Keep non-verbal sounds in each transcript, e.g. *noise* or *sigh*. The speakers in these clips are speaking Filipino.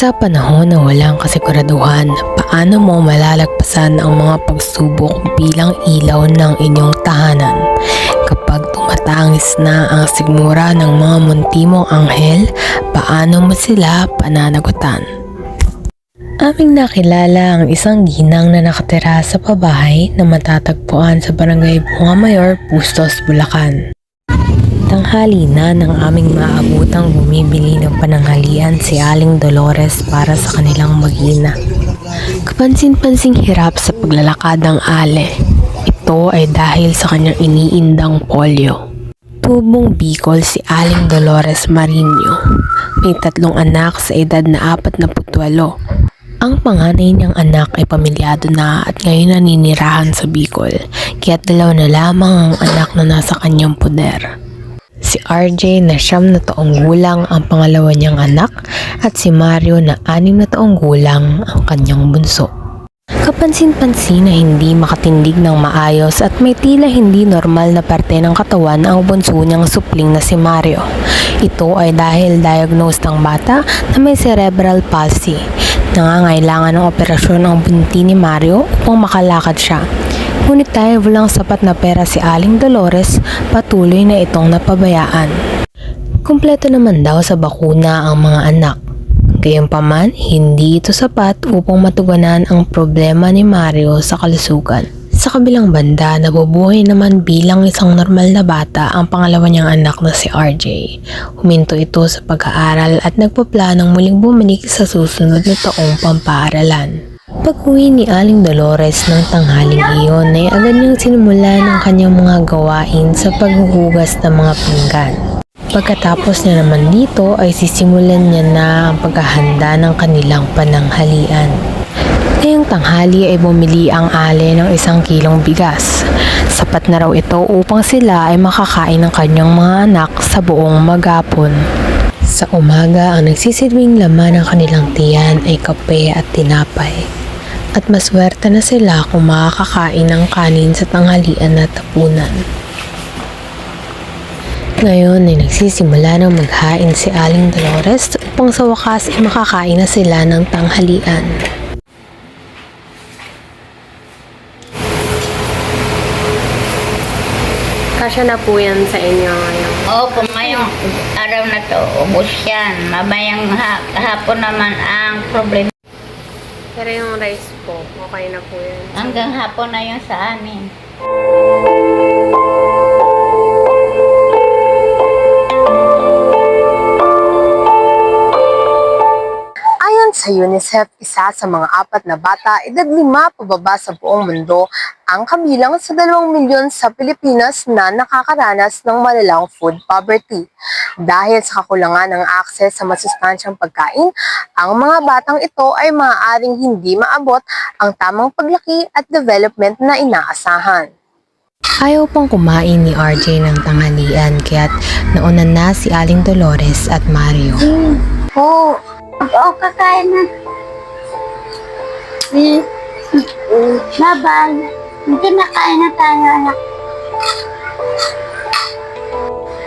Sa panahon na walang kasiguraduhan, paano mo malalagpasan ang mga pagsubok bilang ilaw ng inyong tahanan? Kapag tumatangis na ang sigmura ng mga munti mong anghel, paano mo sila pananagutan? Aming nakilala ang isang ginang na nakatira sa pabahay na matatagpuan sa barangay Bunga Mayor, Bustos, Bulacan. Tanghali na ng aming maabutang bumibili ng pananghalian si Aling Dolores para sa kanilang mag-ina. Kapansin-pansing hirap sa paglalakad ng Ale. Ito ay dahil sa kanyang iniindang polio. Tubong Bicol si Aling Dolores Marino. May tatlong anak sa edad na 48. Ang panganay niyang anak ay pamilyado na at ngayon naninirahan sa Bicol, kaya't dalawa na lamang ang anak na nasa kanyang poder. Si RJ na siyam na taong gulang ang pangalawa niyang anak at si Mario na anim na taong gulang ang kanyang bunso. Kapansin-pansin na hindi makatindig ng maayos at may tila hindi normal na parte ng katawan ang bunso niyang supling na si Mario. Ito ay dahil diagnosed ang bata na may cerebral palsy. Nangangailangan ng operasyon ang bunti ni Mario upang makalakad siya. Ngunit dahil walang sapat na pera si Aling Dolores, patuloy na itong napabayaan. Kumpleto naman daw sa bakuna ang mga anak. Gayunpaman, hindi ito sapat upang matugunan ang problema ni Mario sa kalusugan. Sa kabilang banda, nabubuhay naman bilang isang normal na bata ang pangalawa niyang anak na si RJ. Huminto ito sa pag-aaral at nagpaplanong muling bumalik sa susunod na taong pampaaralan. Pag-uwi ni Aling Dolores ng tanghaling iyon ay agad niyang sinimula ng kanyang mga gawain sa paghuhugas ng mga pinggan. Pagkatapos niya naman dito ay sisimulan niya na ang paghahanda ng kanilang pananghalian. Ngayong tanghali ay bumili ang ale ng isang kilong bigas. Sapat na raw ito upang sila ay makakain ng kanyang mga anak sa buong magapon. Sa umaga, ang nagsisilbing laman ng kanilang tiyan ay kape at tinapay. At maswerte na sila kung makakakain ng kanin sa tanghalian na tapunan. Ngayon ay nagsisimula ng maghain si Aling Dolores upang sa wakas ay makakain na sila ng tanghalian. Kasya na po yan sa inyo ngayon. Opo, ngayong araw na to, ubos yan. Mamayang ha hapon naman ang problema. Pero yung rice po, okay na po yan. Hanggang hapon na yun sa amin. Sa UNICEF, isa sa mga apat na bata edad lima pababa sa buong mundo ang kabilang sa dalawang milyon sa Pilipinas na nakakaranas ng malalang food poverty. Dahil sa kakulangan ng akses sa masustansyang pagkain, ang mga batang ito ay maaaring hindi maabot ang tamang paglaki at development na inaasahan. Ayaw pang kumain ni RJ ng tanghalian kaya't nauna na si Aling Dolores at Mario. Oo. Oo, kakain na. Eh, Bye-bye. Hindi na kain na tayo, anak.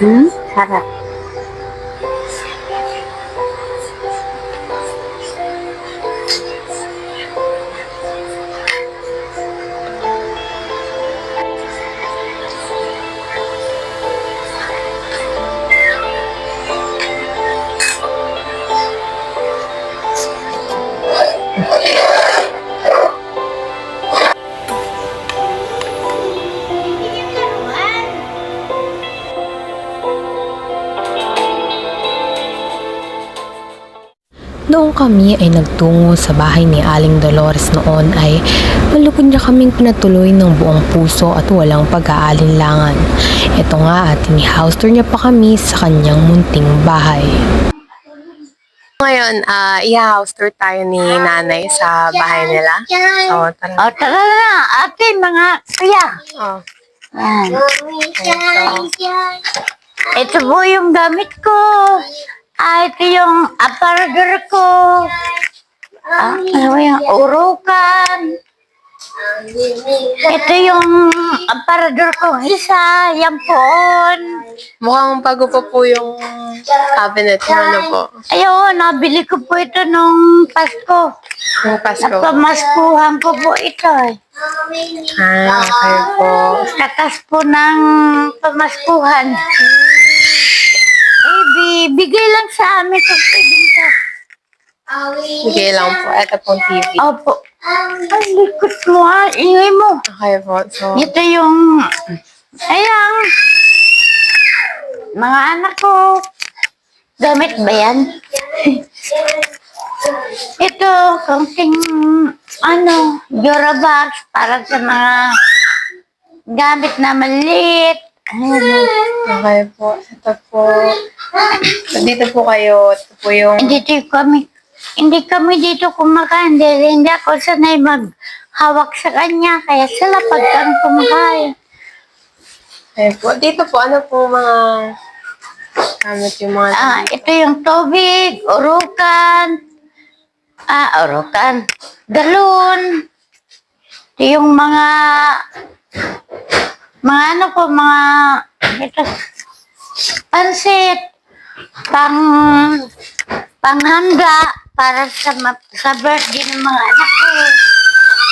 Hmm? Sarap. Kami ay nagtungo sa bahay ni Aling Dolores noon ay malugod niya kaming pinatuloy ng buong puso at walang pag-aalinlangan. Ito nga at ini-house tour niya pa kami sa kanyang munting bahay. Ngayon, ah i-house tour tayo ni nanay sa bahay nila. So, tara. O, tara na, ate, mga kuya. Oh. Yan. Ito po yung gamit ko. Ah, ito yung aparador ko. Ah, ano yung urukan. Ito yung aparador kong isa. Yan po. Mukhang bago pa po yung cabinet niyo, ano po? Ayun, nabili ko po ito nung Pasko. Yung Pasko. Napamaskuhan ko po ito eh. Ah, okay po. Takas po ng pamaskuhan. Eh, bi- bigay lang sa amin ito. Pwedeng to. Sige lang po. Ito pong TV. Opo. Ang likot mo ha. Ingay mo. Okay po. So, Ito yung... Ayan. Mga anak ko. Gamit ba yan? *laughs* Ito, kaunting ano, Durabox para sa mga gamit na maliit. Okay po. Ito po. So, dito po kayo. Ito po yung... Dito kami, hindi kami dito kumakain dahil hindi ako sanay maghawak sa kanya. Kaya sila pag kami kumakain. Okay po. Dito po, ano po mga... Gamit yung mga... Ah, ito yung tubig, urukan. Ah, urukan. Galon. Ito yung mga mga ano po, mga ito, pansit, pang panghanda para sa ma- sa birthday ng mga anak ko.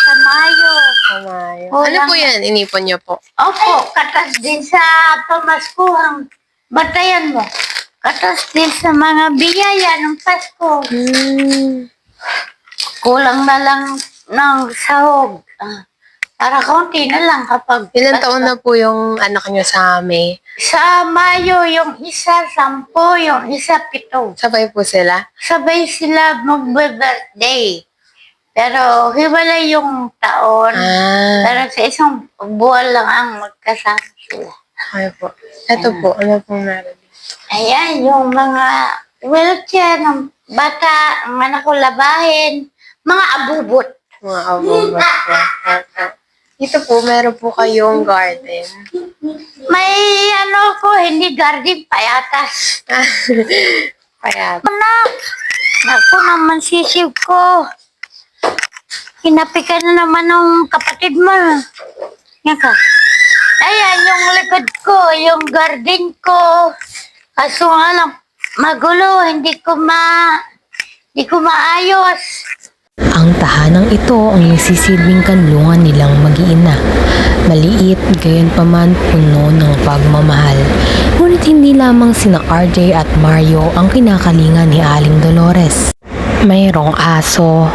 Sa Mayo. Kamay. Oh, Ano po yan? Inipon niyo po. Opo, katas din sa pamaskuhang batayan mo. Katas din sa mga biyaya ng Pasko. Hmm. Kulang na lang ng sahog. Ah, para kaunti na lang kapag... Ilan Pasko. taon na po yung anak niyo sa May? Sa Mayo, yung isa, sampo, yung isa, pito. Sabay po sila? Sabay sila magbe-birthday. Pero hiwalay yung taon. Ah. Pero sa isang buwan lang ang magkasama sila. Okay po. Ito po. Ano pong meron? Ayan, yung mga wheelchair ng bata, ang anak ko labahin, mga abubot. Mga abubot po. Opo. Dito po, meron po kayong garden. May ano ko, hindi garden, payatas. *laughs* Kaya, Anak, naku naman sisiw ko. Hinapi ka na naman ng kapatid mo. Yan ka. Ayan, yung likod ko, yung garden ko. Kaso nga lang, magulo, hindi ko ma... Hindi ko maayos. Ang tahanang ito ang nagsisilbing kanlungan nilang mag-iina. Maliit, gayon pa man puno ng pagmamahal. Ngunit hindi lamang sina RJ at Mario ang kinakalingan ni Aling Dolores. Mayroong aso,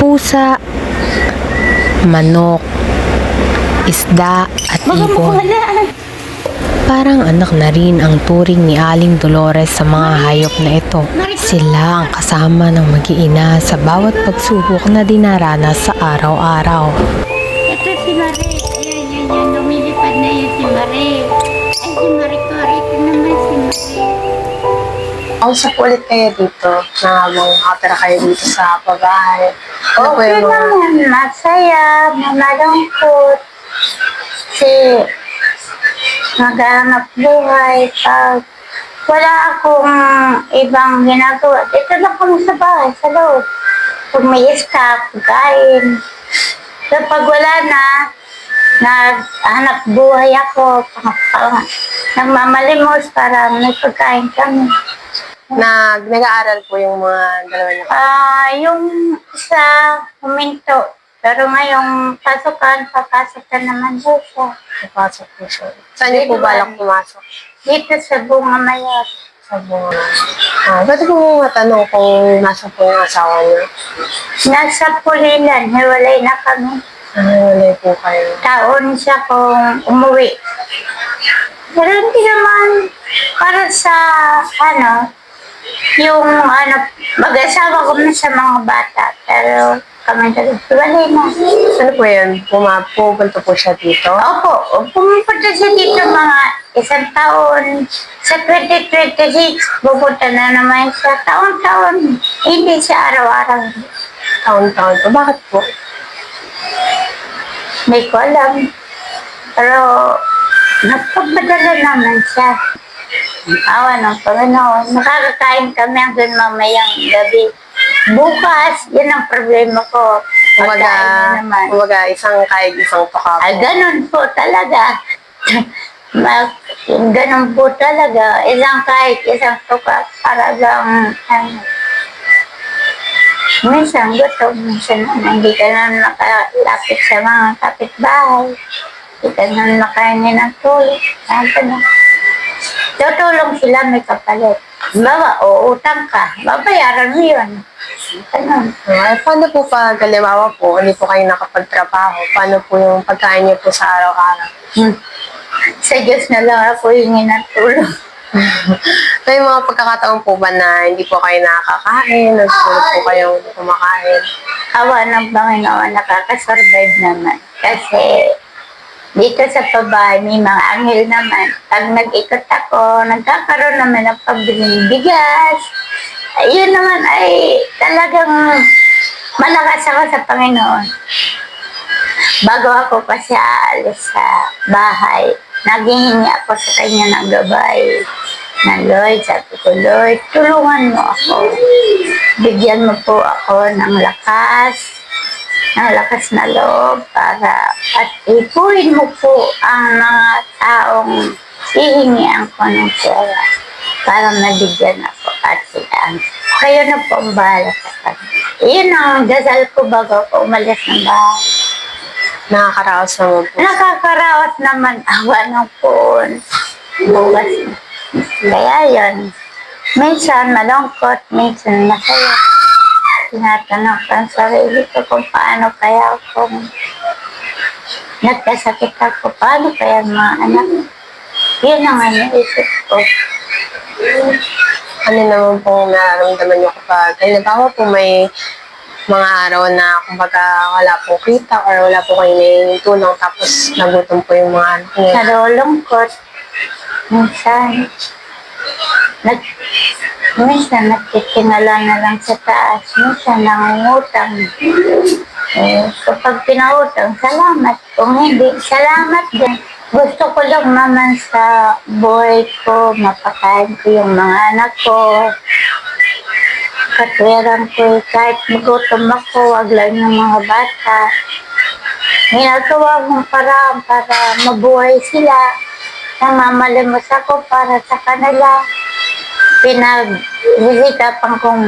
pusa, manok, isda at ibon. Parang anak na rin ang turing ni Aling Dolores sa mga hayop na ito. Sila ang kasama ng mag-iina sa bawat pagsubok na dinaranas sa araw-araw. Ito si Marie. Ayan, yan, yan. Lumilipad na yun si Marie. Ay, si Marie ko. Ito naman si Marie. kausap ulit kayo dito na habang nakatira kayo dito sa pabahay. Ano Okay yung mga... naman. Masaya. Malungkot. Si naghahanap buhay. Pag wala akong ibang ginagawa. Dito lang kami sa bahay, sa loob. Pag may stock, kain. So pag wala na, naghanap buhay ako. Nagmamalimos para may pagkain kami. Nag, nag-aaral po yung mga dalawa niyo. Ah, yung isa huminto. Pero ngayong pasukan, papasok ka naman po siya. Napasok po siya. Saan niyo po balak pumasok? Dito sa bunga mayat. Sa bunga. Ah, pwede po matanong kung nasa po yung asawa niyo? Nasa Pulilan, hiwalay na kami. Ah, wala po kayo. Taon siya kung umuwi. Pero hindi naman para sa, ano, yung, ano, mag-asawa ko na sa mga bata. Pero hiwalay na. Ano po yun? Puma, pupunta po siya dito? Opo, pumunta siya dito mga isang taon. Sa 2026, pupunta na naman siya taon-taon. Hindi siya araw-araw. Taon-taon po. Bakit po? May ko alam. Pero, nagpapadala naman siya. Ang Awa ng Panginoon. Nakakakain kami hanggang mamayang gabi. Bukas, yan ang problema ko. Kumbaga, Pagkain naman. kumbaga isang kahit isang tuka po. Ah, ganun po talaga. *laughs* Mag, ganun po talaga. Isang kahit isang tuka, talagang, ano, minsan gutom, minsan ano, hindi ka na nakalapit sa mga kapitbahay. Hindi ka na nakainin ng tulog. Ganun. Tutulong sila may kapalit. Bawa, uutang ka, babayaran mo yun. Ganun. Ah, paano po pag halimbawa po, hindi po kayo nakapagtrabaho? Paano po yung pagkain niyo po sa araw-araw? Hmm. Sa Diyos na lang ako hingi ng tulong. *laughs* May mga pagkakataon po ba na hindi po kayo nakakain, nagsulog po kayong kumakain? Awa ng Panginoon, nakakasurvive naman. Kasi dito sa pabahay, may mga anghel naman. Pag nag-ikot ako, nagkakaroon naman ng pabiling bigas. Yun naman ay talagang malakas ako sa Panginoon. Bago ako kasi aalis sa bahay, naghihingi ako sa kanya ng gabay. Na Lord, sabi ko, Lord, tulungan mo ako. Bigyan mo po ako ng lakas, ng lakas na loob para at ipuin mo po ang mga taong hihingian ko ng pera para mabigyan ako at sila. Kayo na po ang bahala sa kanya. Iyon ang dasal ko bago ako umalis ng bahay. Nakakaraos naman po. Nakakaraos naman awa ng poon. Bukas. Kaya yun. Minsan malungkot, minsan masaya. Tinatanong ko ang sarili ko kung paano kaya kung nagkasakit ako, paano kaya mga anak. Yun ang naisip ko. Ano naman po nararamdaman niyo kapag, halimbawa po may mga araw na kumbaga wala po kita or wala po kayo na tulong tapos nagutom po yung mga anak niyo. Nalulungkot. Minsan, nag, minsan nagtitingala na lang sa taas. Minsan nangungutang. Eh, kapag pinautang, salamat. Kung hindi, salamat din. Gusto ko lang naman sa buhay ko, mapakain ko yung mga anak ko. Katwiran ko, eh, kahit magutom ako, wag lang yung mga bata. Ginagawa kong paraan para mabuhay sila. Namamalimos ako para sa kanila. Pinag-visita pang kung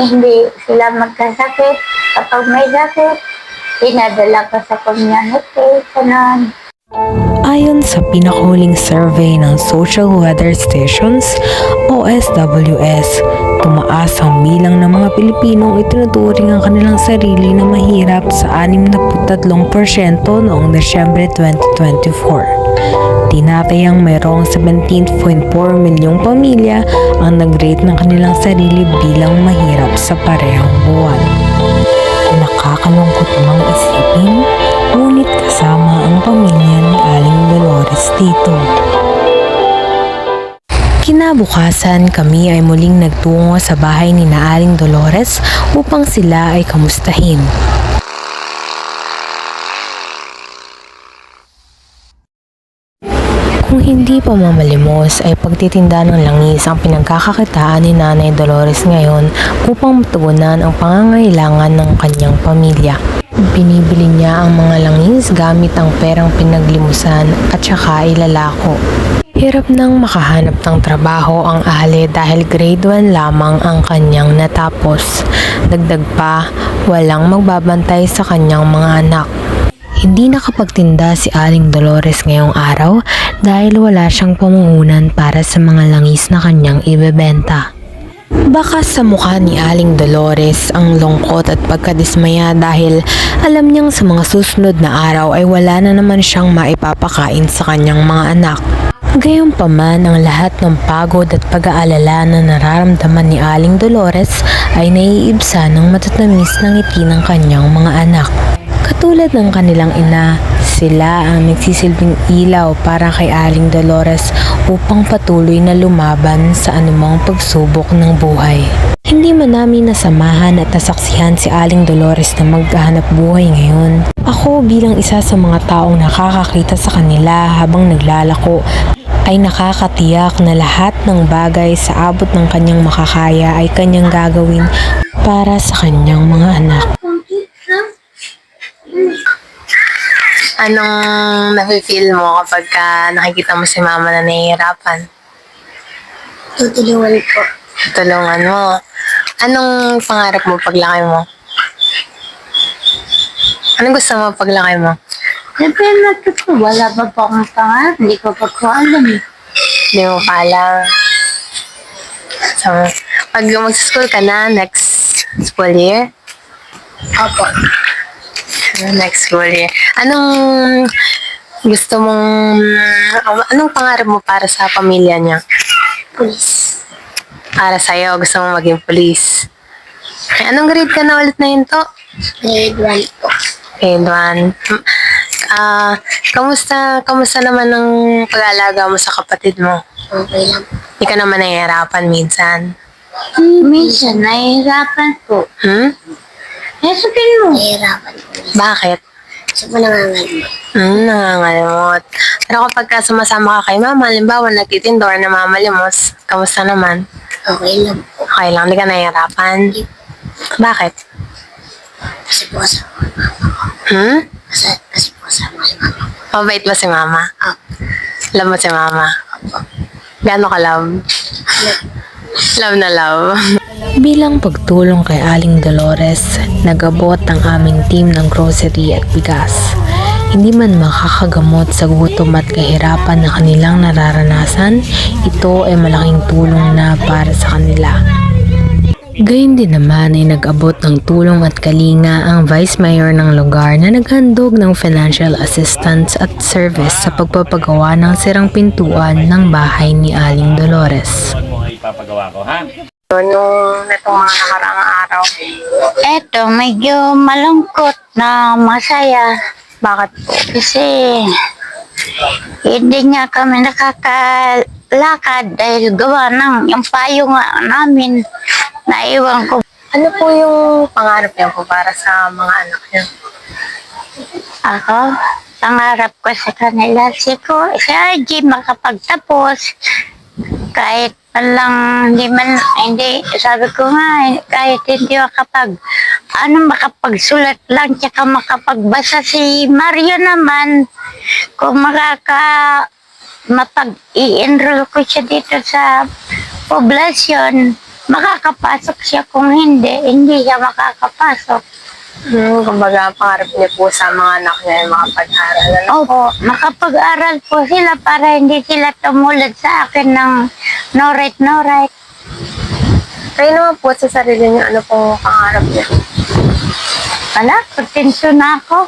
hindi sila magkasakit. Kapag may sakit, pinadala ko sa community. Ganun. Ayon sa pinakuling survey ng Social Weather Stations, OSWS, tumaas ang bilang ng mga Pilipinong itinuturing ang kanilang sarili na mahirap sa 63% noong Desyembre 2024. Tinatayang mayroong 17.4 milyong pamilya ang nag-rate ng kanilang sarili bilang mahirap sa parehong buwan. Nakakalungkot mang isipin, ngunit kasama ang pamilya ni Aling Dolores dito. Kinabukasan, kami ay muling nagtungo sa bahay ni na Aling Dolores upang sila ay kamustahin. Kung hindi pa mamalimos ay pagtitinda ng langis ang pinagkakakitaan ni Nanay Dolores ngayon upang matugunan ang pangangailangan ng kanyang pamilya. Binibili niya ang mga langis gamit ang perang pinaglimusan at saka ilalako. Hirap nang makahanap ng trabaho ang Ali dahil grade 1 lamang ang kanyang natapos. Dagdag pa, walang magbabantay sa kanyang mga anak. Hindi nakapagtinda si Aling Dolores ngayong araw dahil wala siyang pamuhunan para sa mga langis na kanyang ibebenta. Baka sa mukha ni Aling Dolores ang lungkot at pagkadismaya dahil alam niyang sa mga susunod na araw ay wala na naman siyang maipapakain sa kanyang mga anak. Gayunpaman ang lahat ng pagod at pag-aalala na nararamdaman ni Aling Dolores ay naiibsa ng matatamis ng ngiti ng kanyang mga anak. Katulad ng kanilang ina, sila ang nagsisilbing ilaw para kay Aling Dolores upang patuloy na lumaban sa anumang pagsubok ng buhay. Hindi man namin nasamahan at nasaksihan si Aling Dolores na maghahanap buhay ngayon. Ako bilang isa sa mga taong nakakakita sa kanila habang naglalako ay nakakatiyak na lahat ng bagay sa abot ng kanyang makakaya ay kanyang gagawin para sa kanyang mga anak. Anong nafe-feel mo kapag ka nakikita mo si mama na nahihirapan? Tutulungan po. Tulungan mo. Anong pangarap mo paglaki mo? Anong gusto mo paglaki mo? Siyempre natuto. Wala pa po akong pangarap. Hindi ko pa po alam. Hindi mo pa alam. So, pag mag-school ka na next school year, Opo. Next year, anong gusto mong, anong pangarap mo para sa pamilya niya? Police. Para sa'yo, gusto mong maging police. Anong grade ka na ulit na yun to? Grade 1 po. Grade 1. Ah, kamusta, kamusta naman ang pag-aalaga mo sa kapatid mo? Okay lang. Hindi ka naman nahihirapan minsan. Minsan, nahihirapan po. Hmm? Sabihin mo. Nahihirapan po. Bakit? Sa po nangangalma. Hmm, nangangalimot. Pero kapag ka sumasama ka kay mama, halimbawa nagtitinda or namamalimos, kamusta naman? Okay lang po. Okay lang, hindi ka nahihirapan. Bakit? Kasi po sa Hmm? kasi, kasi po sa mga mama. Mabait ba si mama? Ah, Love mo si mama? Gano'n ka love? Love na love. *laughs* Bilang pagtulong kay Aling Dolores, nagabot ang aming team ng grocery at bigas. Hindi man makakagamot sa gutom at kahirapan na kanilang nararanasan, ito ay malaking tulong na para sa kanila. Gayun din naman ay nag-abot ng tulong at kalinga ang Vice Mayor ng lugar na naghandog ng financial assistance at service sa pagpapagawa ng sirang pintuan ng bahay ni Aling Dolores. ha? Nung netong mga nakaraang araw, eto, medyo malungkot na masaya. bakit po? Kasi hindi nga kami nakakalakad dahil gawa ng yung payo nga namin. Naiwan ko Ano po yung pangarap niyo po para sa mga anak niyo? ako. Pangarap ko sa kanila si, ko, si RG makapagtapos. Kahit man lang, hindi man, hindi, sabi ko nga, kahit hindi makapag, ano, makapagsulat lang, tsaka makapagbasa si Mario naman, kung makaka, mapag-i-enroll ko siya dito sa poblasyon, makakapasok siya. Kung hindi, hindi siya makakapasok. Hmm, kumbaga, pangarap niyo po sa mga anak niyo ay makapag-aral. Ano? Opo, makapag-aral po sila para hindi sila tumulad sa akin ng no right, no right. Kayo naman po sa sarili niyo, ano pong pangarap niyo? Wala, kontento na ako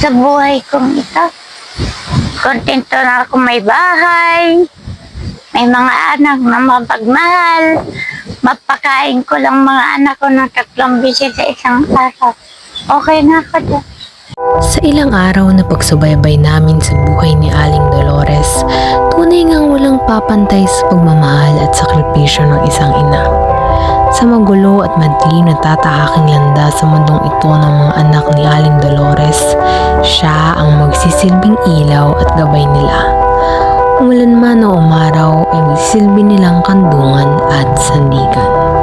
sa buhay kong ito. Kontento na ako may bahay, may mga anak na mapagmahal, mapakain ko lang mga anak ko ng tatlong bisis sa isang araw. Okay na ako dyan. Sa ilang araw na pagsubaybay namin sa buhay ni Aling Dolores, tunay ngang walang papantay sa pagmamahal at sakripisyo ng isang ina. Sa magulo at madilim na tatahaking landa sa mundong ito ng mga anak ni Aling Dolores, siya ang magsisilbing ilaw at gabay nila. Umulan man o umaraw ay magsisilbi nilang kandungan at sandigan.